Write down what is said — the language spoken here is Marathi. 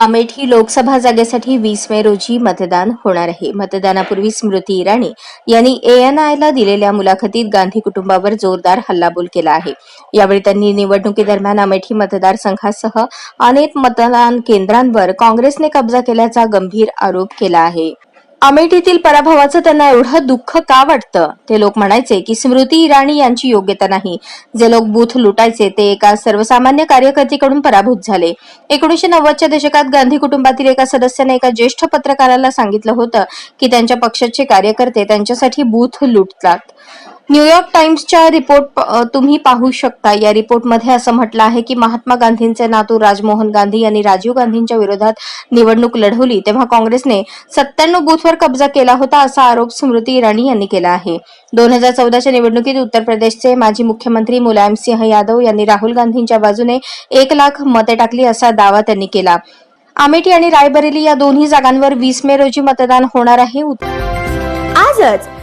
अमेठी लोकसभा जागेसाठी वीस मे रोजी मतदान होणार आहे. मतदानापूर्वी स्मृती इराणी यांनी एएनआयला दिलेल्या मुलाखतीत गांधी कुटुंबावर जोरदार हल्लाबोल केला आहे. यावेळी त्यांनी निवडणुकीदरम्यान अमेठी मतदारसंघासह अनेक मतदान केंद्रांवर काँग्रेसने कब्जा केल्याचा गंभीर आरोप केला आहे. अमेठीतील पराभवाचं त्यांना एवढं दुःख का वाटतं? ते लोक म्हणायचे की स्मृती इराणी यांची योग्यता नाही. जे लोक बूथ लुटायचे ते एका सर्वसामान्य कार्यकर्तीकडून पराभूत झाले. एकोणीशे नव्वदच्या दशकात गांधी कुटुंबातील एका सदस्याने एका ज्येष्ठ पत्रकाराला सांगितलं होतं की त्यांच्या पक्षाचे कार्यकर्ते त्यांच्यासाठी बूथ लुटतात. न्यूयॉर्क टाइम्सच्या रिपोर्ट तुम्ही पाहू शकता. या रिपोर्टमध्ये असं म्हटलं आहे की महात्मा गांधींचे नातू राजमोहन गांधी यांनी राजीव गांधींच्या विरोधात निवडणूक लढवली. तेव्हा काँग्रेसने सत्त्याण्णव बूथवर कब्जा केला होता असा आरोप स्मृती इराणी यांनी केला आहे. दोन हजार चौदाच्या निवडणुकीत उत्तर प्रदेशचे माजी मुख्यमंत्री मुलायम सिंह यादव यांनी राहुल गांधींच्या बाजूने एक लाख मते टाकली असा दावा त्यांनी केला. अमेठी आणि रायबरेली या दोन्ही जागांवर वीस मे रोजी मतदान होणार आहे. आजच